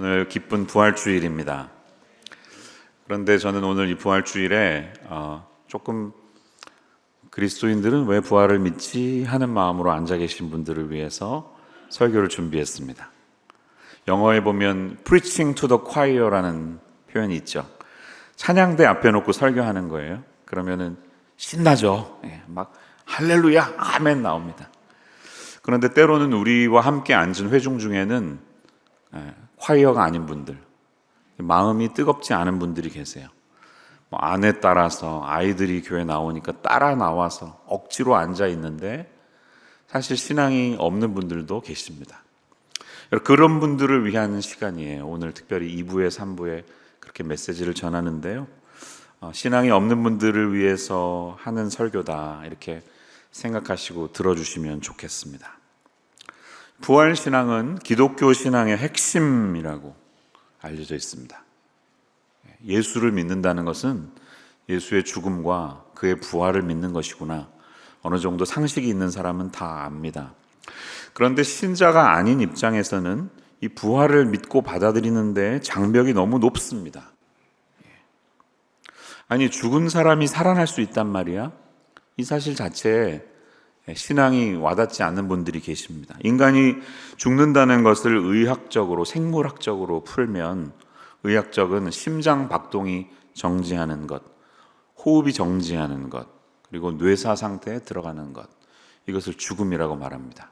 오늘 기쁜 부활주일입니다. 그런데 저는 오늘 이 부활주일에 어, 조금 그리스도인들은 왜 부활을 믿지 하는 마음으로 앉아 계신 분들을 위해서 설교를 준비했습니다. 영어에 보면 preaching to the choir라는 표현이 있죠. 찬양대 앞에 놓고 설교하는 거예요. 그러면은 신나죠. 예, 막 할렐루야, 아멘 나옵니다. 그런데 때로는 우리와 함께 앉은 회중 중에는 예, 콰이어가 아닌 분들, 마음이 뜨겁지 않은 분들이 계세요. 뭐 아내 따라서 아이들이 교회 나오니까 따라 나와서 억지로 앉아 있는데 사실 신앙이 없는 분들도 계십니다. 그런 분들을 위한 시간이에요. 오늘 특별히 2부에 3부에 그렇게 메시지를 전하는데요. 어, 신앙이 없는 분들을 위해서 하는 설교다 이렇게 생각하시고 들어주시면 좋겠습니다. 부활 신앙은 기독교 신앙의 핵심이라고 알려져 있습니다. 예수를 믿는다는 것은 예수의 죽음과 그의 부활을 믿는 것이구나. 어느 정도 상식이 있는 사람은 다 압니다. 그런데 신자가 아닌 입장에서는 이 부활을 믿고 받아들이는데 장벽이 너무 높습니다. 아니, 죽은 사람이 살아날 수 있단 말이야? 이 사실 자체에 신앙이 와닿지 않는 분들이 계십니다. 인간이 죽는다는 것을 의학적으로, 생물학적으로 풀면 의학적은 심장 박동이 정지하는 것, 호흡이 정지하는 것, 그리고 뇌사 상태에 들어가는 것. 이것을 죽음이라고 말합니다.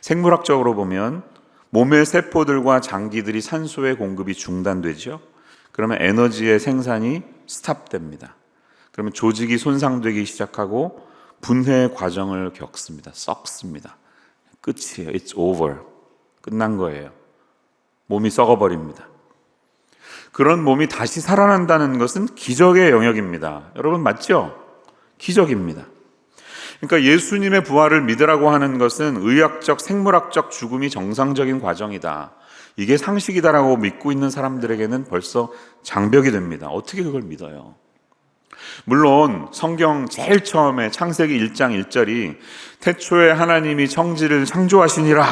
생물학적으로 보면 몸의 세포들과 장기들이 산소의 공급이 중단되죠. 그러면 에너지의 생산이 스탑됩니다. 그러면 조직이 손상되기 시작하고 분해의 과정을 겪습니다. 썩습니다. 끝이에요. It's over. 끝난 거예요. 몸이 썩어버립니다. 그런 몸이 다시 살아난다는 것은 기적의 영역입니다. 여러분 맞죠? 기적입니다. 그러니까 예수님의 부활을 믿으라고 하는 것은 의학적, 생물학적 죽음이 정상적인 과정이다. 이게 상식이다라고 믿고 있는 사람들에게는 벌써 장벽이 됩니다. 어떻게 그걸 믿어요? 물론 성경 제일 처음에 창세기 1장 1절이 태초에 하나님이 청지를 창조하시니라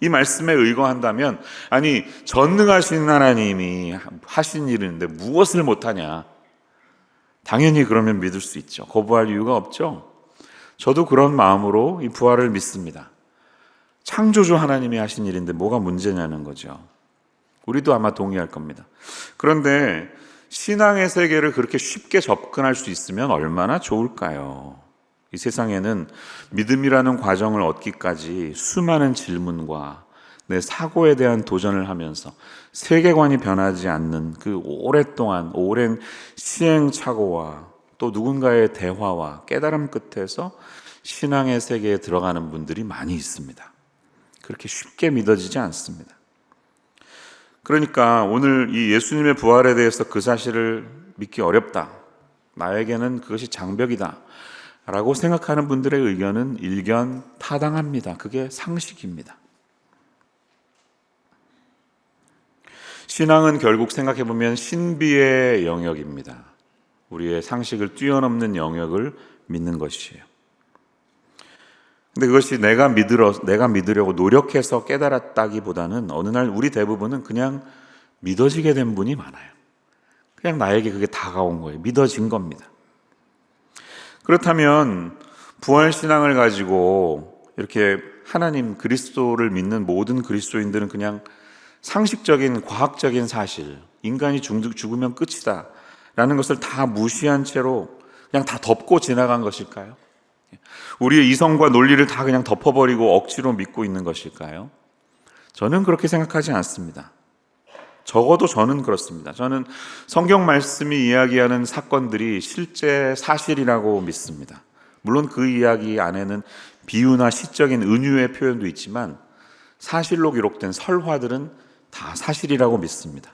이 말씀에 의거한다면 아니 전능하신 하나님이 하신 일인데 무엇을 못하냐? 당연히 그러면 믿을 수 있죠. 거부할 이유가 없죠. 저도 그런 마음으로 이 부활을 믿습니다. 창조주 하나님이 하신 일인데 뭐가 문제냐는 거죠. 우리도 아마 동의할 겁니다. 그런데 신앙의 세계를 그렇게 쉽게 접근할 수 있으면 얼마나 좋을까요? 이 세상에는 믿음이라는 과정을 얻기까지 수많은 질문과 내 사고에 대한 도전을 하면서 세계관이 변하지 않는 그 오랫동안 오랜 시행착오와 또 누군가의 대화와 깨달음 끝에서 신앙의 세계에 들어가는 분들이 많이 있습니다. 그렇게 쉽게 믿어지지 않습니다. 그러니까 오늘 이 예수님의 부활에 대해서 그 사실을 믿기 어렵다. 나에게는 그것이 장벽이다. 라고 생각하는 분들의 의견은 일견 타당합니다. 그게 상식입니다. 신앙은 결국 생각해보면 신비의 영역입니다. 우리의 상식을 뛰어넘는 영역을 믿는 것이에요. 근데 그것이 내가 믿으러, 내가 믿으려고 노력해서 깨달았다기보다는 어느 날 우리 대부분은 그냥 믿어지게 된 분이 많아요. 그냥 나에게 그게 다가온 거예요. 믿어진 겁니다. 그렇다면 부활 신앙을 가지고 이렇게 하나님 그리스도를 믿는 모든 그리스도인들은 그냥 상식적인 과학적인 사실, 인간이 죽으면 끝이다. 라는 것을 다 무시한 채로 그냥 다 덮고 지나간 것일까요? 우리의 이성과 논리를 다 그냥 덮어버리고 억지로 믿고 있는 것일까요? 저는 그렇게 생각하지 않습니다. 적어도 저는 그렇습니다. 저는 성경 말씀이 이야기하는 사건들이 실제 사실이라고 믿습니다. 물론 그 이야기 안에는 비유나 시적인 은유의 표현도 있지만 사실로 기록된 설화들은 다 사실이라고 믿습니다.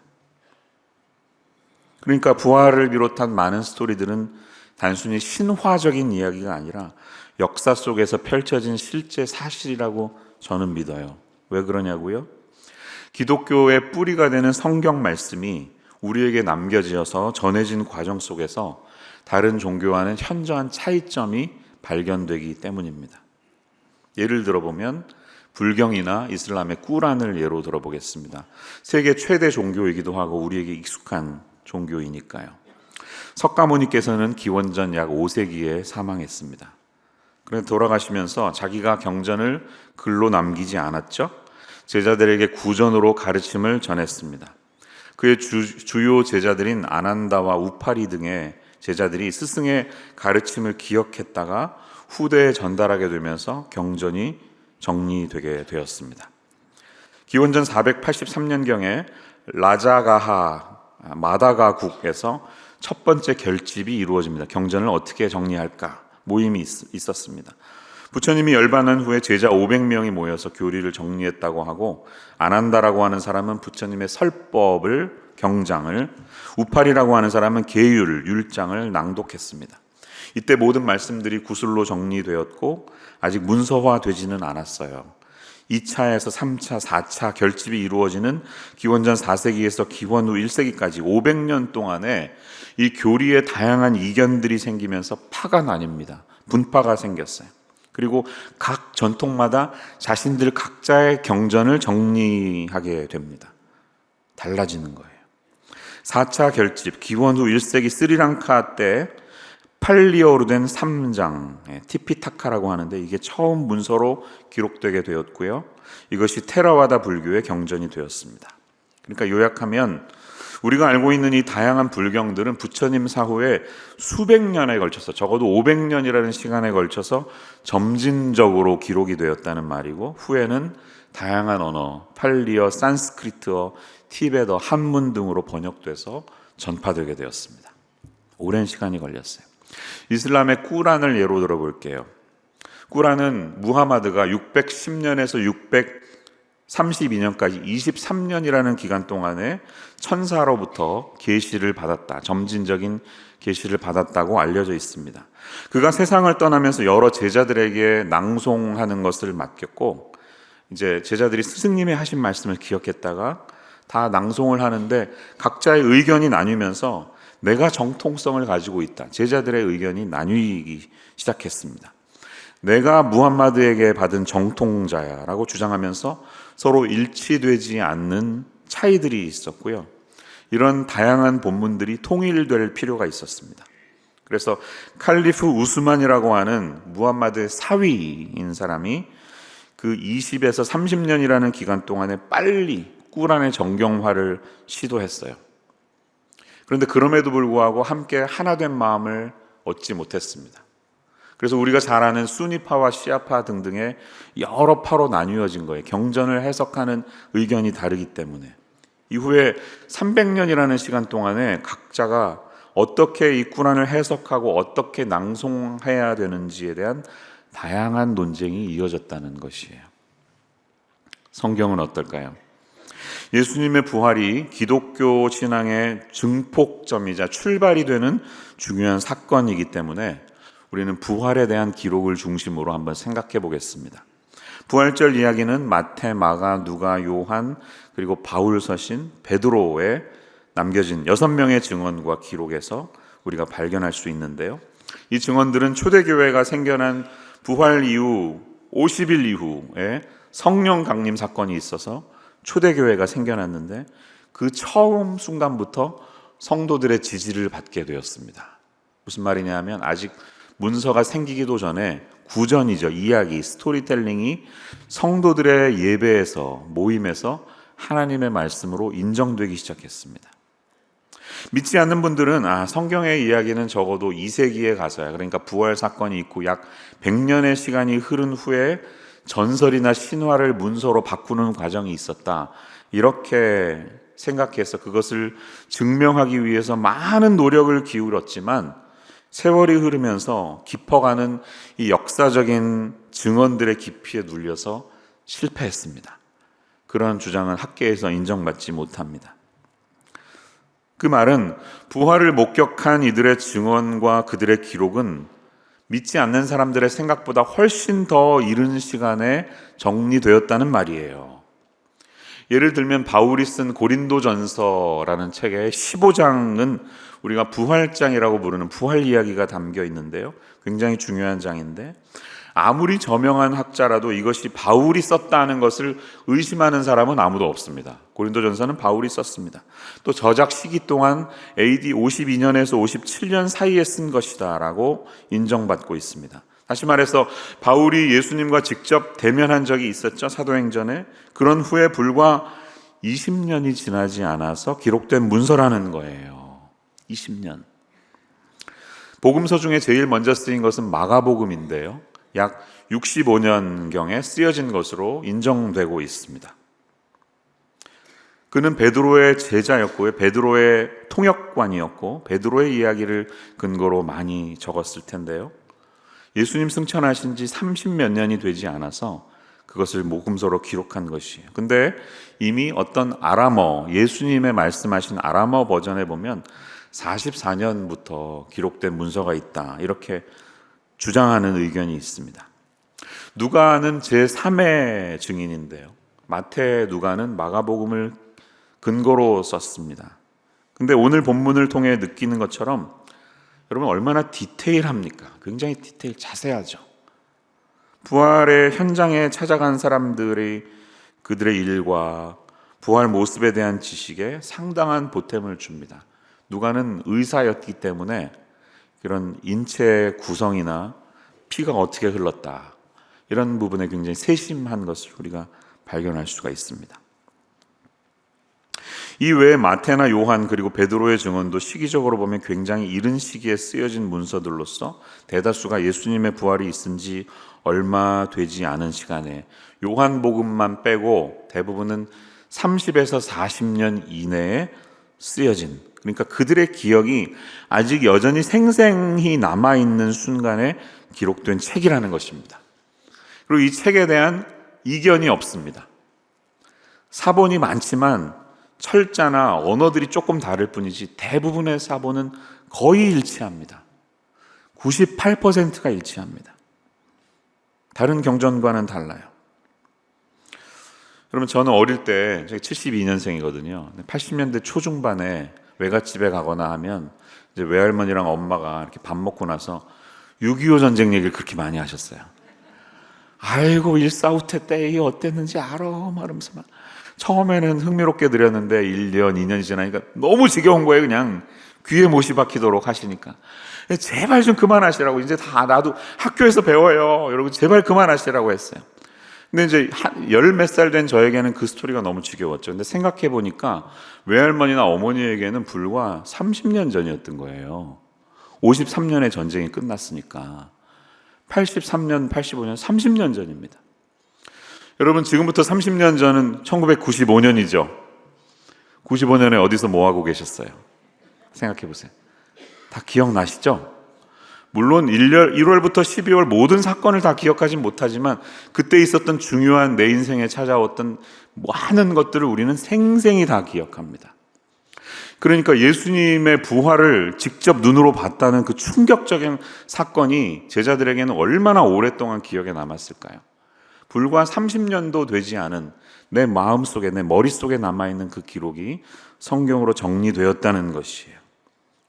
그러니까 부활을 비롯한 많은 스토리들은 단순히 신화적인 이야기가 아니라 역사 속에서 펼쳐진 실제 사실이라고 저는 믿어요. 왜 그러냐고요? 기독교의 뿌리가 되는 성경 말씀이 우리에게 남겨지어서 전해진 과정 속에서 다른 종교와는 현저한 차이점이 발견되기 때문입니다. 예를 들어 보면 불경이나 이슬람의 꾸란을 예로 들어보겠습니다. 세계 최대 종교이기도 하고 우리에게 익숙한 종교이니까요. 석가모니께서는 기원전 약 5세기에 사망했습니다. 그런데 돌아가시면서 자기가 경전을 글로 남기지 않았죠. 제자들에게 구전으로 가르침을 전했습니다. 그의 주, 요 제자들인 아난다와 우파리 등의 제자들이 스승의 가르침을 기억했다가 후대에 전달하게 되면서 경전이 정리되게 되었습니다. 기원전 483년경에 라자가하 마다가국에서 첫 번째 결집이 이루어집니다. 경전을 어떻게 정리할까 모임이 있, 었습니다 부처님이 열반한 후에 제자 500명이 모여서 교리를 정리했다고 하고 안 한다라고 하는 사람은 부처님의 설법을 경장을 우팔이라고 하는 사람은 계율 율장을 낭독했습니다. 이때 모든 말씀들이 구슬로 정리되었고 아직 문서화되지는 않았어요. 2차에서 3차, 4차 결집이 이루어지는 기원전 4세기에서 기원 후 1세기까지 500년 동안에 이 교리에 다양한 이견들이 생기면서 파가 나뉩니다. 분파가 생겼어요. 그리고 각 전통마다 자신들 각자의 경전을 정리하게 됩니다. 달라지는 거예요. 4차 결집, 기원 후 1세기 스리랑카 때 팔리어로 된 3장, 예, 티피타카라고 하는데 이게 처음 문서로 기록되게 되었고요. 이것이 테라와다 불교의 경전이 되었습니다. 그러니까 요약하면 우리가 알고 있는 이 다양한 불경들은 부처님 사후에 수백 년에 걸쳐서 적어도 500년이라는 시간에 걸쳐서 점진적으로 기록이 되었다는 말이고 후에는 다양한 언어, 팔리어, 산스크리트어, 티베더, 한문 등으로 번역돼서 전파되게 되었습니다. 오랜 시간이 걸렸어요. 이슬람의 꾸란을 예로 들어볼게요. 꾸란은 무하마드가 610년에서 632년까지 23년이라는 기간 동안에 천사로부터 계시를 받았다. 점진적인 계시를 받았다고 알려져 있습니다. 그가 세상을 떠나면서 여러 제자들에게 낭송하는 것을 맡겼고 이제 제자들이 스승님의 하신 말씀을 기억했다가 다 낭송을 하는데 각자의 의견이 나뉘면서 내가 정통성을 가지고 있다. 제자들의 의견이 나뉘기 시작했습니다. 내가 무함마드에게 받은 정통자야라고 주장하면서 서로 일치되지 않는 차이들이 있었고요. 이런 다양한 본문들이 통일될 필요가 있었습니다. 그래서 칼리프 우스만이라고 하는 무함마드의 사위인 사람이 그 20에서 30년이라는 기간 동안에 빨리 꾸란의 정경화를 시도했어요. 그런데 그럼에도 불구하고 함께 하나 된 마음을 얻지 못했습니다. 그래서 우리가 잘 아는 수니파와 시아파 등등의 여러 파로 나뉘어진 거예요. 경전을 해석하는 의견이 다르기 때문에. 이후에 300년이라는 시간 동안에 각자가 어떻게 이 꾸란을 해석하고 어떻게 낭송해야 되는지에 대한 다양한 논쟁이 이어졌다는 것이에요. 성경은 어떨까요? 예수님의 부활이 기독교 신앙의 증폭점이자 출발이 되는 중요한 사건이기 때문에 우리는 부활에 대한 기록을 중심으로 한번 생각해 보겠습니다. 부활절 이야기는 마태, 마가, 누가, 요한 그리고 바울 서신 베드로에 남겨진 여섯 명의 증언과 기록에서 우리가 발견할 수 있는데요. 이 증언들은 초대교회가 생겨난 부활 이후 50일 이후에 성령 강림 사건이 있어서 초대교회가 생겨났는데 그 처음 순간부터 성도들의 지지를 받게 되었습니다. 무슨 말이냐면 아직 문서가 생기기도 전에 구전이죠. 이야기, 스토리텔링이 성도들의 예배에서 모임에서 하나님의 말씀으로 인정되기 시작했습니다. 믿지 않는 분들은 아, 성경의 이야기는 적어도 2세기에 가서야 그러니까 부활 사건이 있고 약 100년의 시간이 흐른 후에 전설이나 신화를 문서로 바꾸는 과정이 있었다. 이렇게 생각해서 그것을 증명하기 위해서 많은 노력을 기울였지만 세월이 흐르면서 깊어가는 이 역사적인 증언들의 깊이에 눌려서 실패했습니다. 그런 주장은 학계에서 인정받지 못합니다. 그 말은 부활을 목격한 이들의 증언과 그들의 기록은 믿지 않는 사람들의 생각보다 훨씬 더 이른 시간에 정리되었다는 말이에요. 예를 들면 바울이 쓴 고린도전서라는 책의 15장은 우리가 부활장이라고 부르는 부활 이야기가 담겨 있는데요. 굉장히 중요한 장인데 아무리 저명한 학자라도 이것이 바울이 썼다는 것을 의심하는 사람은 아무도 없습니다. 고린도전서는 바울이 썼습니다. 또 저작 시기 동안 AD 52년에서 57년 사이에 쓴 것이다라고 인정받고 있습니다. 다시 말해서 바울이 예수님과 직접 대면한 적이 있었죠. 사도행전에. 그런 후에 불과 20년이 지나지 않아서 기록된 문서라는 거예요. 20년. 복음서 중에 제일 먼저 쓰인 것은 마가복음인데요. 약 65년경에 쓰여진 것으로 인정되고 있습니다. 그는 베드로의 제자였고요. 베드로의 통역관이었고 베드로의 이야기를 근거로 많이 적었을 텐데요. 예수님 승천하신 지 30몇 년이 되지 않아서 그것을 모금서로 기록한 것이에요. 근데 이미 어떤 아람어, 예수님의 말씀하신 아람어 버전에 보면 44년부터 기록된 문서가 있다. 이렇게 주장하는 의견이 있습니다. 누가는 제3의 증인인데요. 마태, 누가는 마가복음을 근거로 썼습니다. 근데 오늘 본문을 통해 느끼는 것처럼 여러분 얼마나 디테일합니까? 굉장히 디테일 자세하죠. 부활의 현장에 찾아간 사람들의 그들의 일과 부활 모습에 대한 지식에 상당한 보탬을 줍니다. 누가는 의사였기 때문에 이런 인체 구성이나 피가 어떻게 흘렀다 이런 부분에 굉장히 세심한 것을 우리가 발견할 수가 있습니다. 이 외에 마테나 요한 그리고 베드로의 증언도 시기적으로 보면 굉장히 이른 시기에 쓰여진 문서들로서 대다수가 예수님의 부활이 있은 지 얼마 되지 않은 시간에 요한복음만 빼고 대부분은 30에서 40년 이내에 쓰여진 그러니까 그들의 기억이 아직 여전히 생생히 남아 있는 순간에 기록된 책이라는 것입니다. 그리고 이 책에 대한 이견이 없습니다. 사본이 많지만 철자나 언어들이 조금 다를 뿐이지 대부분의 사본은 거의 일치합니다. 98%가 일치합니다. 다른 경전과는 달라요. 여러분 저는 어릴 때 제가 72년생이거든요. 80년대 초중반에 외갓집에 가거나 하면 이제 외할머니랑 엄마가 이렇게 밥 먹고 나서 6.25 전쟁 얘기를 그렇게 많이 하셨어요. 아이고 일사후퇴 때 어땠는지 알아? 말하면서 막 처음에는 흥미롭게 들었는데 1년 2년이 지나니까 너무 지겨운 거예요 그냥. 귀에 못이 박히도록 하시니까. 제발 좀 그만하시라고. 이제 다 나도 학교에서 배워요. 여러분 제발 그만하시라고 했어요 근데 이제 열 몇 살 된 저에게는 그 스토리가 너무 지겨웠죠. 근데 생각해 보니까 외할머니나 어머니에게는 불과 30년 전이었던 거예요. 53년에 전쟁이 끝났으니까. 83년, 85년, 30년 전입니다. 여러분, 지금부터 30년 전은 1995년이죠. 95년에 어디서 뭐 하고 계셨어요? 생각해 보세요. 다 기억나시죠? 물론 1월, 1월부터 12월 모든 사건을 다 기억하진 못하지만 그때 있었던 중요한 내 인생에 찾아왔던 많은 것들을 우리는 생생히 다 기억합니다. 그러니까 예수님의 부활을 직접 눈으로 봤다는 그 충격적인 사건이 제자들에게는 얼마나 오랫동안 기억에 남았을까요? 불과 30년도 되지 않은 내 마음 속에, 내 머릿속에 남아있는 그 기록이 성경으로 정리되었다는 것이에요.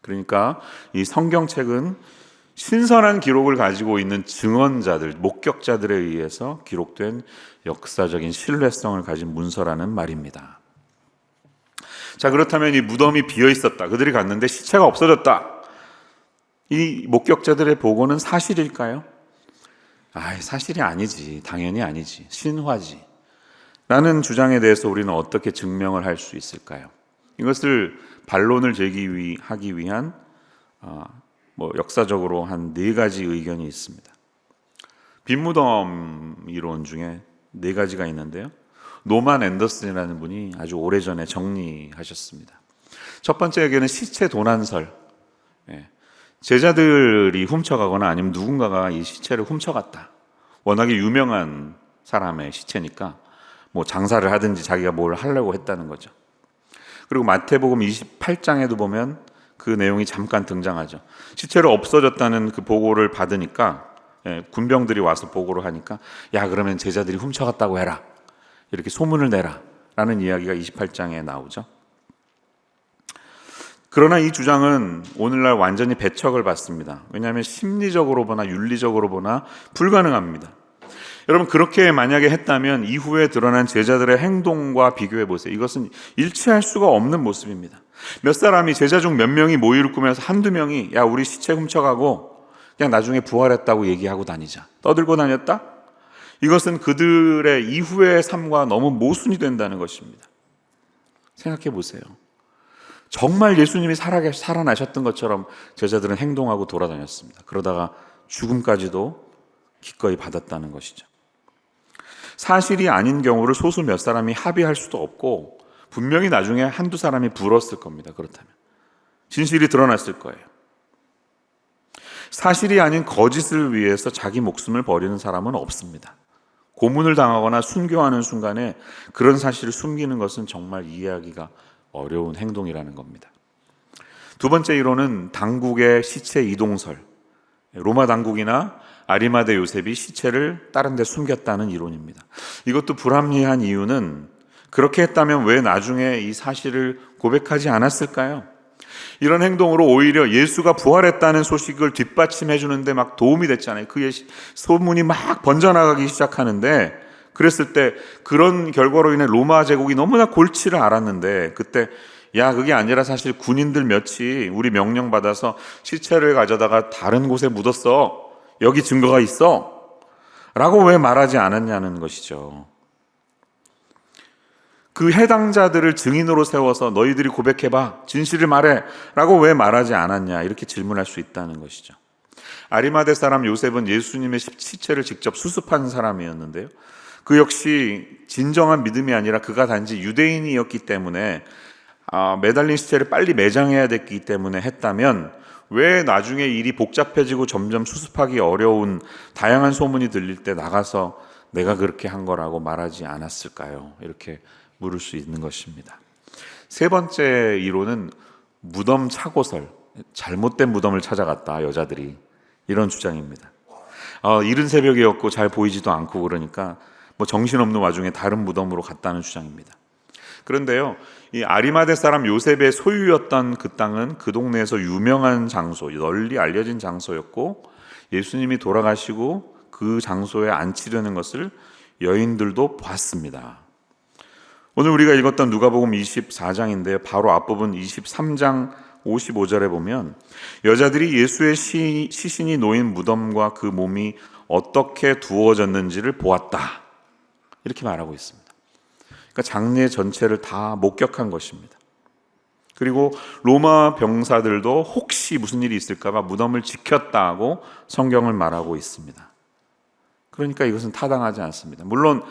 그러니까 이 성경책은 신선한 기록을 가지고 있는 증언자들, 목격자들에 의해서 기록된 역사적인 신뢰성을 가진 문서라는 말입니다. 자, 그렇다면 이 무덤이 비어 있었다. 그들이 갔는데 시체가 없어졌다. 이 목격자들의 보고는 사실일까요? 아, 사실이 아니지. 당연히 아니지. 신화지. 라는 주장에 대해서 우리는 어떻게 증명을 할 수 있을까요? 이것을 반론을 제기하기 위한 어, 뭐 역사적으로 한 네 가지 의견이 있습니다. 빈무덤 이론 중에 네 가지가 있는데요. 노만 앤더슨이라는 분이 아주 오래전에 정리하셨습니다. 첫 번째 의견은 시체 도난설. 예. 제자들이 훔쳐가거나 아니면 누군가가 이 시체를 훔쳐갔다. 워낙에 유명한 사람의 시체니까 뭐 장사를 하든지 자기가 뭘 하려고 했다는 거죠. 그리고 마태복음 28장에도 보면 그 내용이 잠깐 등장하죠. 시체로 없어졌다는 그 보고를 받으니까 예, 군병들이 와서 보고를 하니까 야 그러면 제자들이 훔쳐갔다고 해라 이렇게 소문을 내라 라는 이야기가 28장에 나오죠. 그러나 이 주장은 오늘날 완전히 배척을 받습니다. 왜냐하면 심리적으로 보나 윤리적으로 보나 불가능합니다. 여러분 그렇게 만약에 했다면 이후에 드러난 제자들의 행동과 비교해 보세요. 이것은 일치할 수가 없는 모습입니다. 몇 사람이 제자 중 몇 명이 모의를 꾸며서 한두 명이 야 우리 시체 훔쳐가고 그냥 나중에 부활했다고 얘기하고 다니자 떠들고 다녔다? 이것은 그들의 이후의 삶과 너무 모순이 된다는 것입니다. 생각해 보세요. 정말 예수님이 살아, 살아나셨던 것처럼 제자들은 행동하고 돌아다녔습니다. 그러다가 죽음까지도 기꺼이 받았다는 것이죠. 사실이 아닌 경우를 소수 몇 사람이 합의할 수도 없고 분명히 나중에 한두 사람이 불었을 겁니다. 그렇다면. 진실이 드러났을 거예요. 사실이 아닌 거짓을 위해서 자기 목숨을 버리는 사람은 없습니다. 고문을 당하거나 순교하는 순간에 그런 사실을 숨기는 것은 정말 이해하기가 어려운 행동이라는 겁니다. 두 번째 이론은 당국의 시체 이동설. 로마 당국이나 아리마대 요셉이 시체를 다른 데 숨겼다는 이론입니다. 이것도 불합리한 이유는 그렇게 했다면 왜 나중에 이 사실을 고백하지 않았을까요? 이런 행동으로 오히려 예수가 부활했다는 소식을 뒷받침해 주는데 막 도움이 됐잖아요. 그의 소문이 막 번져나가기 시작하는데 그랬을 때 그런 결과로 인해 로마 제국이 너무나 골치를 앓았는데 그때 야 그게 아니라 사실 군인들 몇이 우리 명령 받아서 시체를 가져다가 다른 곳에 묻었어. 여기 증거가 있어. 라고 왜 말하지 않았냐는 것이죠. 그 해당자들을 증인으로 세워서 너희들이 고백해봐. 진실을 말해. 라고 왜 말하지 않았냐. 이렇게 질문할 수 있다는 것이죠. 아리마대 사람 요셉은 예수님의 시체를 직접 수습한 사람이었는데요. 그 역시 진정한 믿음이 아니라 그가 단지 유대인이었기 때문에 아, 매달린 시체를 빨리 매장해야 됐기 때문에 했다면 왜 나중에 일이 복잡해지고 점점 수습하기 어려운 다양한 소문이 들릴 때 나가서 내가 그렇게 한 거라고 말하지 않았을까요? 이렇게 물을 수 있는 것입니다. 세 번째 이론은 무덤 차고설, 잘못된 무덤을 찾아갔다 여자들이 이런 주장입니다. 어, 이른 새벽이었고 잘 보이지도 않고 그러니까 뭐 정신없는 와중에 다른 무덤으로 갔다는 주장입니다. 그런데요, 이 아리마대 사람 요셉의 소유였던 그 땅은 그 동네에서 유명한 장소, 널리 알려진 장소였고 예수님이 돌아가시고 그 장소에 안치려는 것을 여인들도 봤습니다. 오늘 우리가 읽었던 누가복음 24장인데요. 바로 앞부분 23장 55절에 보면 여자들이 예수의 시, 시신이 놓인 무덤과 그 몸이 어떻게 두어졌는지를 보았다. 이렇게 말하고 있습니다. 그러니까 장례 전체를 다 목격한 것입니다. 그리고 로마 병사들도 혹시 무슨 일이 있을까봐 무덤을 지켰다고 성경을 말하고 있습니다. 그러니까 이것은 타당하지 않습니다. 물론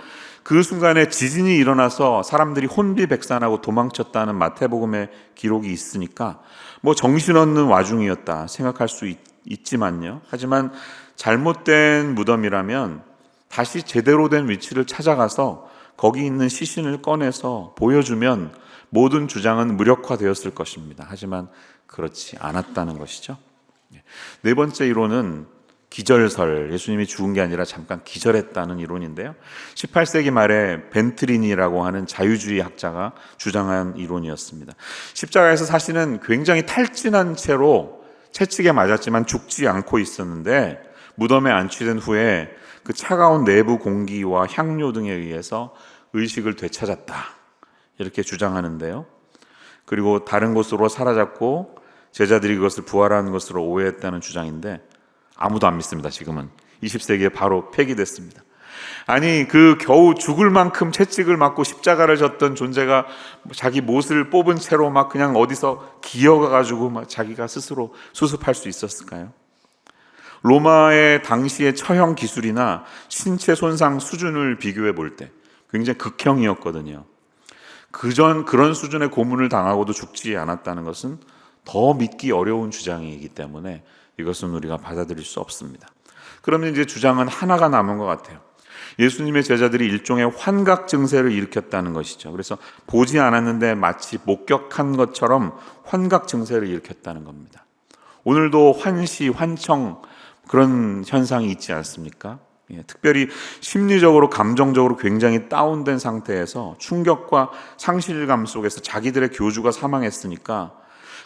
그 순간에 지진이 일어나서 사람들이 혼비백산하고 도망쳤다는 마태복음의 기록이 있으니까 뭐 정신없는 와중이었다 생각할 수 있, 있지만요. 하지만 잘못된 무덤이라면 다시 제대로 된 위치를 찾아가서 거기 있는 시신을 꺼내서 보여주면 모든 주장은 무력화되었을 것입니다. 하지만 그렇지 않았다는 것이죠. 네 번째 이론은 기절설, 예수님이 죽은 게 아니라 잠깐 기절했다는 이론인데요. 18세기 말에 벤트린이라고 하는 자유주의 학자가 주장한 이론이었습니다. 십자가에서 사실은 굉장히 탈진한 채로 채찍에 맞았지만 죽지 않고 있었는데 무덤에 안치된 후에 그 차가운 내부 공기와 향료 등에 의해서 의식을 되찾았다. 이렇게 주장하는데요. 그리고 다른 곳으로 사라졌고 제자들이 그것을 부활하는 것으로 오해했다는 주장인데 아무도 안 믿습니다. 지금은 20세기에 바로 폐기됐습니다. 아니 그 겨우 죽을 만큼 채찍을 맞고 십자가를 졌던 존재가 자기 못을 뽑은 채로 막 그냥 어디서 기어가 가지고 막 자기가 스스로 수습할 수 있었을까요? 로마의 당시의 처형 기술이나 신체 손상 수준을 비교해 볼 때 굉장히 극형이었거든요. 그전 그런 수준의 고문을 당하고도 죽지 않았다는 것은 더 믿기 어려운 주장이기 때문에 이것은 우리가 받아들일 수 없습니다. 그러면 이제 주장은 하나가 남은 것 같아요. 예수님의 제자들이 일종의 환각 증세를 일으켰다는 것이죠. 그래서 보지 않았는데 마치 목격한 것처럼 환각 증세를 일으켰다는 겁니다. 오늘도 환시, 환청 그런 현상이 있지 않습니까? 예, 특별히 심리적으로 감정적으로 굉장히 다운된 상태에서 충격과 상실감 속에서 자기들의 교주가 사망했으니까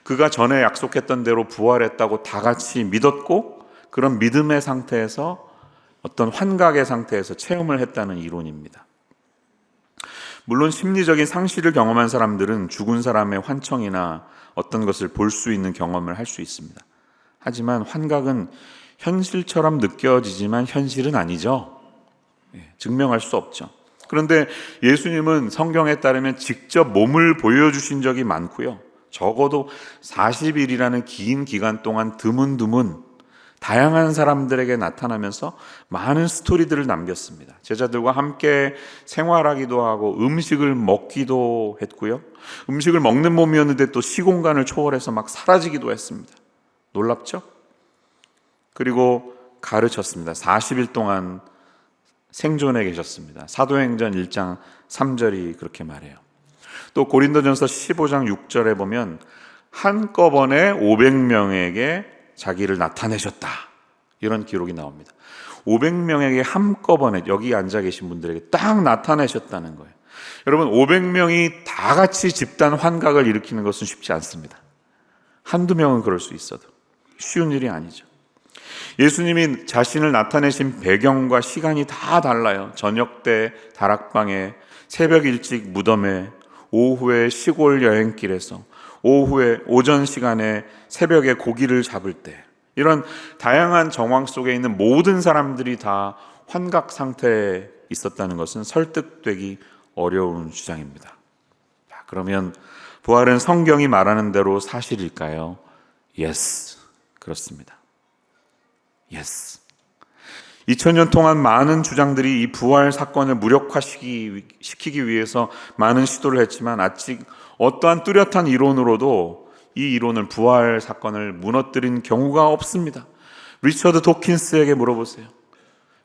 그가 전에 약속했던 대로 부활했다고 다 같이 믿었고 그런 믿음의 상태에서 어떤 환각의 상태에서 체험을 했다는 이론입니다. 물론 심리적인 상실을 경험한 사람들은 죽은 사람의 환청이나 어떤 것을 볼 수 있는 경험을 할 수 있습니다. 하지만 환각은 현실처럼 느껴지지만 현실은 아니죠. 예, 증명할 수 없죠. 그런데 예수님은 성경에 따르면 직접 몸을 보여주신 적이 많고요. 적어도 40일이라는 긴 기간 동안 드문드문 다양한 사람들에게 나타나면서 많은 스토리들을 남겼습니다. 제자들과 함께 생활하기도 하고 음식을 먹기도 했고요. 음식을 먹는 몸이었는데 또 시공간을 초월해서 막 사라지기도 했습니다. 놀랍죠? 그리고 가르쳤습니다. 40일 동안 생존해 계셨습니다. 사도행전 1장 3절이 그렇게 말해요. 또 고린도전서 15장 6절에 보면 한꺼번에 500명에게 자기를 나타내셨다. 이런 기록이 나옵니다. 500명에게 한꺼번에 여기 앉아 계신 분들에게 딱 나타내셨다는 거예요. 여러분 500명이 다 같이 집단 환각을 일으키는 것은 쉽지 않습니다. 한두 명은 그럴 수 있어도 쉬운 일이 아니죠. 예수님이 자신을 나타내신 배경과 시간이 다 달라요. 저녁 때 다락방에, 새벽 일찍 무덤에, 오후에 시골 여행길에서, 오후에 오전 시간에 새벽에 고기를 잡을 때, 이런 다양한 정황 속에 있는 모든 사람들이 다 환각 상태에 있었다는 것은 설득되기 어려운 주장입니다. 그러면 부활은 성경이 말하는 대로 사실일까요? Yes. 그렇습니다. Yes. 2000년 동안 많은 주장들이 이 부활 사건을 무력화시키기 위해서 많은 시도를 했지만 아직 어떠한 뚜렷한 이론으로도 이 이론을 부활 사건을 무너뜨린 경우가 없습니다. 리처드 도킨스에게 물어보세요.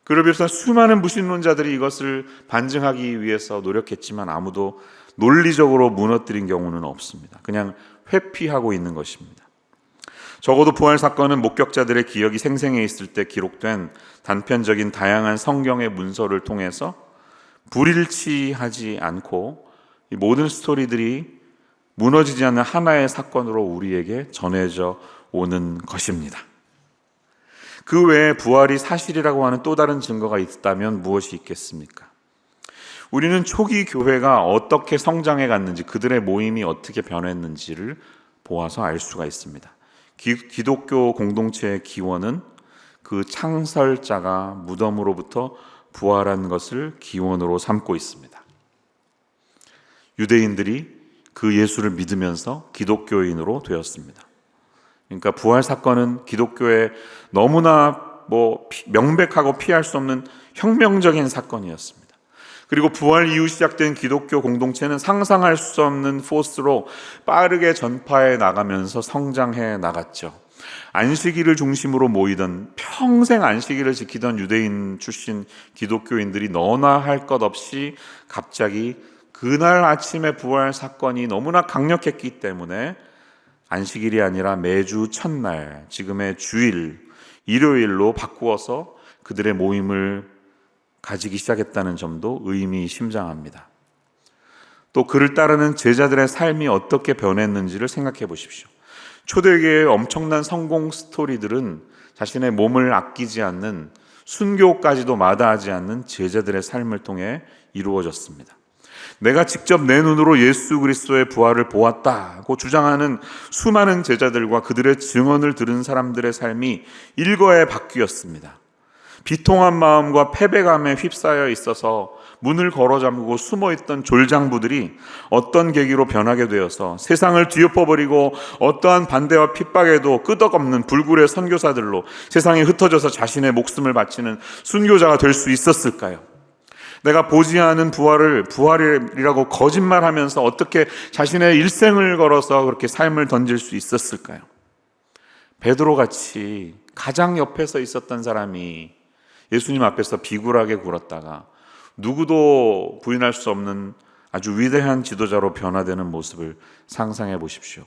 그를 비롯한 수많은 무신론자들이 이것을 반증하기 위해서 노력했지만 아무도 논리적으로 무너뜨린 경우는 없습니다. 그냥 회피하고 있는 것입니다. 적어도 부활 사건은 목격자들의 기억이 생생해 있을 때 기록된 단편적인 다양한 성경의 문서를 통해서 불일치하지 않고 이 모든 스토리들이 무너지지 않는 하나의 사건으로 우리에게 전해져 오는 것입니다. 그 외에 부활이 사실이라고 하는 또 다른 증거가 있다면 무엇이 있겠습니까? 우리는 초기 교회가 어떻게 성장해 갔는지 그들의 모임이 어떻게 변했는지를 보아서 알 수가 있습니다. 기, 독교 공동체의 기원은 그 창설자가 무덤으로부터 부활한 것을 기원으로 삼고 있습니다. 유대인들이 그 예수를 믿으면서 기독교인으로 되었습니다. 그러니까 부활 사건은 기독교에 너무나 뭐 명백하고 피할 수 없는 혁명적인 사건이었습니다. 그리고 부활 이후 시작된 기독교 공동체는 상상할 수 없는 포스로 빠르게 전파해 나가면서 성장해 나갔죠. 안식일을 중심으로 모이던 평생 안식일을 지키던 유대인 출신 기독교인들이 너나 할 것 없이 갑자기 그날 아침에 부활 사건이 너무나 강력했기 때문에 안식일이 아니라 매주 첫날, 지금의 주일, 일요일로 바꾸어서 그들의 모임을 가지기 시작했다는 점도 의미심장합니다. 또 그를 따르는 제자들의 삶이 어떻게 변했는지를 생각해 보십시오. 초대교회의 엄청난 성공 스토리들은 자신의 몸을 아끼지 않는 순교까지도 마다하지 않는 제자들의 삶을 통해 이루어졌습니다. 내가 직접 내 눈으로 예수 그리스도의 부활을 보았다고 주장하는 수많은 제자들과 그들의 증언을 들은 사람들의 삶이 일거에 바뀌었습니다. 비통한 마음과 패배감에 휩싸여 있어서 문을 걸어 잠그고 숨어 있던 졸장부들이 어떤 계기로 변하게 되어서 세상을 뒤엎어버리고 어떠한 반대와 핍박에도 끄덕없는 불굴의 선교사들로 세상에 흩어져서 자신의 목숨을 바치는 순교자가 될 수 있었을까요? 내가 보지 않은 부활을 부활이라고 거짓말하면서 어떻게 자신의 일생을 걸어서 그렇게 삶을 던질 수 있었을까요? 베드로 같이 가장 옆에서 있었던 사람이 예수님 앞에서 비굴하게 굴었다가 누구도 부인할 수 없는 아주 위대한 지도자로 변화되는 모습을 상상해 보십시오.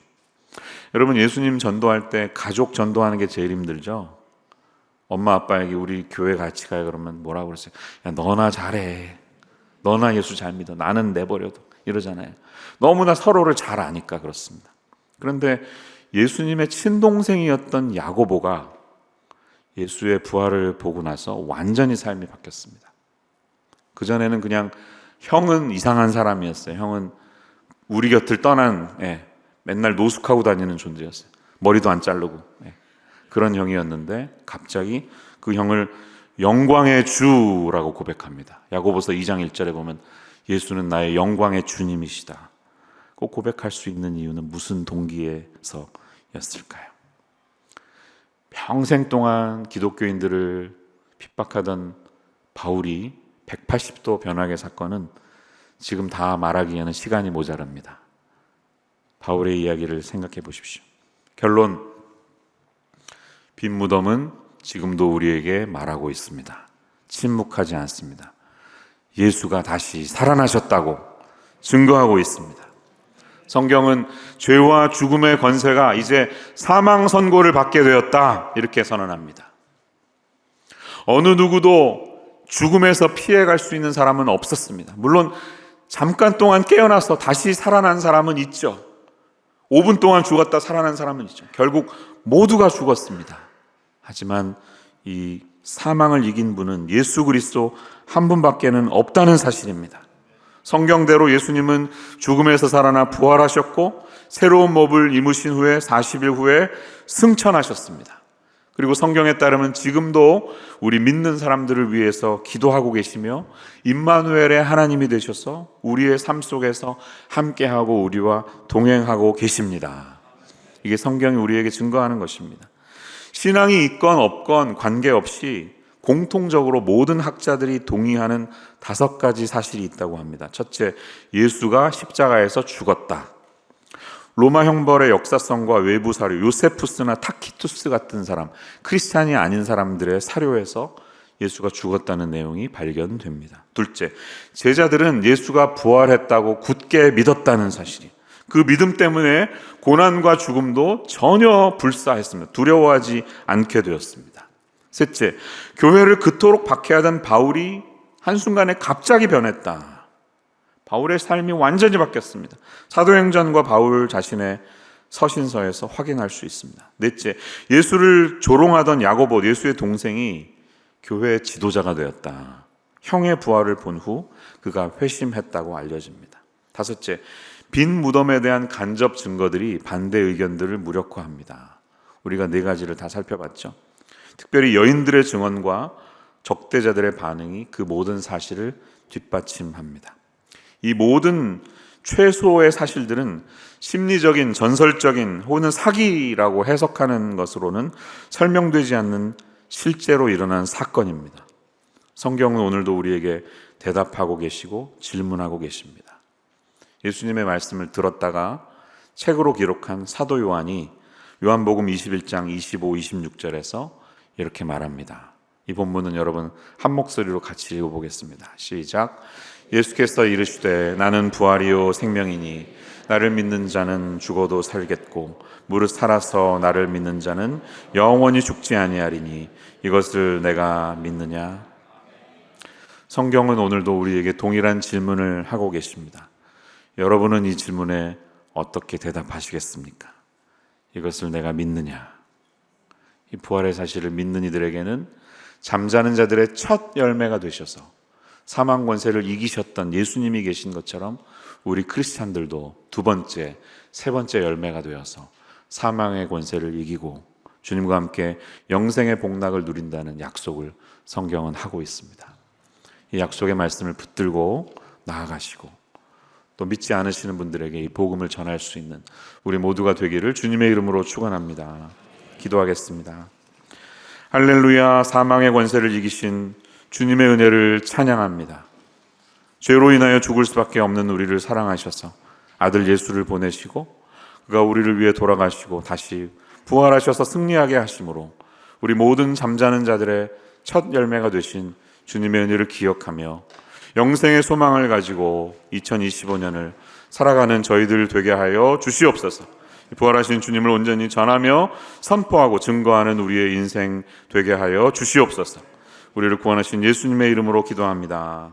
여러분 예수님 전도할 때 가족 전도하는 게 제일 힘들죠. 엄마 아빠에게 우리 교회 같이 가요 그러면 뭐라고 그랬어요? 야 너나 잘해. 너나 예수 잘 믿어. 나는 내버려도 이러잖아요. 너무나 서로를 잘 아니까 그렇습니다. 그런데 예수님의 친동생이었던 야고보가 예수의 부활을 보고 나서 완전히 삶이 바뀌었습니다. 그전에는 그냥 형은 이상한 사람이었어요. 형은 우리 곁을 떠난 예, 맨날 노숙하고 다니는 존재였어요. 머리도 안 자르고 예, 그런 형이었는데 갑자기 그 형을 영광의 주라고 고백합니다. 야고보서 2장 1절에 보면 예수는 나의 영광의 주님이시다. 꼭 고백할 수 있는 이유는 무슨 동기에서였을까요? 평생 동안 기독교인들을 핍박하던 바울이 180도 변화의 사건은 지금 다 말하기에는 시간이 모자랍니다. 바울의 이야기를 생각해 보십시오. 결론 빈 무덤은 지금도 우리에게 말하고 있습니다. 침묵하지 않습니다. 예수가 다시 살아나셨다고 증거하고 있습니다. 성경은 죄와 죽음의 권세가 이제 사망 선고를 받게 되었다 이렇게 선언합니다. 어느 누구도 죽음에서 피해갈 수 있는 사람은 없었습니다. 물론 잠깐 동안 깨어나서 다시 살아난 사람은 있죠. 5분 동안 죽었다 살아난 사람은 있죠. 결국 모두가 죽었습니다. 하지만 이 사망을 이긴 분은 예수 그리스도 한 분밖에는 없다는 사실입니다. 성경대로 예수님은 죽음에서 살아나 부활하셨고 새로운 몸을 입으신 후에 40일 후에 승천하셨습니다. 그리고 성경에 따르면 지금도 우리 믿는 사람들을 위해서 기도하고 계시며 임마누엘의 하나님이 되셔서 우리의 삶 속에서 함께하고 우리와 동행하고 계십니다. 이게 성경이 우리에게 증거하는 것입니다. 신앙이 있건 없건 관계없이 공통적으로 모든 학자들이 동의하는 다섯 가지 사실이 있다고 합니다. 첫째, 예수가 십자가에서 죽었다. 로마 형벌의 역사성과 외부 사료, 요세푸스나 타키투스 같은 사람, 크리스찬이 아닌 사람들의 사료에서 예수가 죽었다는 내용이 발견됩니다. 둘째, 제자들은 예수가 부활했다고 굳게 믿었다는 사실이. 그 믿음 때문에 고난과 죽음도 전혀 불사했습니다. 두려워하지 않게 되었습니다. 셋째, 교회를 그토록 박해하던 바울이 한순간에 갑자기 변했다. 바울의 삶이 완전히 바뀌었습니다. 사도행전과 바울 자신의 서신서에서 확인할 수 있습니다. 넷째, 예수를 조롱하던 야고보, 예수의 동생이 교회의 지도자가 되었다. 형의 부활을 본 후 그가 회심했다고 알려집니다. 다섯째, 빈 무덤에 대한 간접 증거들이 반대 의견들을 무력화합니다. 우리가 네 가지를 다 살펴봤죠. 특별히 여인들의 증언과 적대자들의 반응이 그 모든 사실을 뒷받침합니다. 이 모든 최소의 사실들은 심리적인, 전설적인 혹은 사기라고 해석하는 것으로는 설명되지 않는 실제로 일어난 사건입니다. 성경은 오늘도 우리에게 대답하고 계시고 질문하고 계십니다. 예수님의 말씀을 들었다가 책으로 기록한 사도 요한이 요한복음 21장 25, 26절에서 이렇게 말합니다. 이 본문은 여러분 한 목소리로 같이 읽어보겠습니다. 시작. 예수께서 이르시되 나는 부활이요 생명이니 나를 믿는 자는 죽어도 살겠고 무릇 살아서 나를 믿는 자는 영원히 죽지 아니하리니 이것을 내가 믿느냐? 성경은 오늘도 우리에게 동일한 질문을 하고 계십니다. 여러분은 이 질문에 어떻게 대답하시겠습니까? 이것을 내가 믿느냐? 이 부활의 사실을 믿는 이들에게는 잠자는 자들의 첫 열매가 되셔서 사망 권세를 이기셨던 예수님이 계신 것처럼 우리 크리스찬들도 두 번째, 세 번째 열매가 되어서 사망의 권세를 이기고 주님과 함께 영생의 복락을 누린다는 약속을 성경은 하고 있습니다. 이 약속의 말씀을 붙들고 나아가시고 또 믿지 않으시는 분들에게 이 복음을 전할 수 있는 우리 모두가 되기를 주님의 이름으로 축원합니다. 기도하겠습니다. 할렐루야 사망의 권세를 이기신 주님의 은혜를 찬양합니다. 죄로 인하여 죽을 수밖에 없는 우리를 사랑하셔서 아들 예수를 보내시고 그가 우리를 위해 돌아가시고 다시 부활하셔서 승리하게 하심으로 우리 모든 잠자는 자들의 첫 열매가 되신 주님의 은혜를 기억하며 영생의 소망을 가지고 2025년을 살아가는 저희들 되게 하여 주시옵소서. 부활하신 주님을 온전히 전하며 선포하고 증거하는 우리의 인생 되게 하여 주시옵소서. 우리를 구원하신 예수님의 이름으로 기도합니다.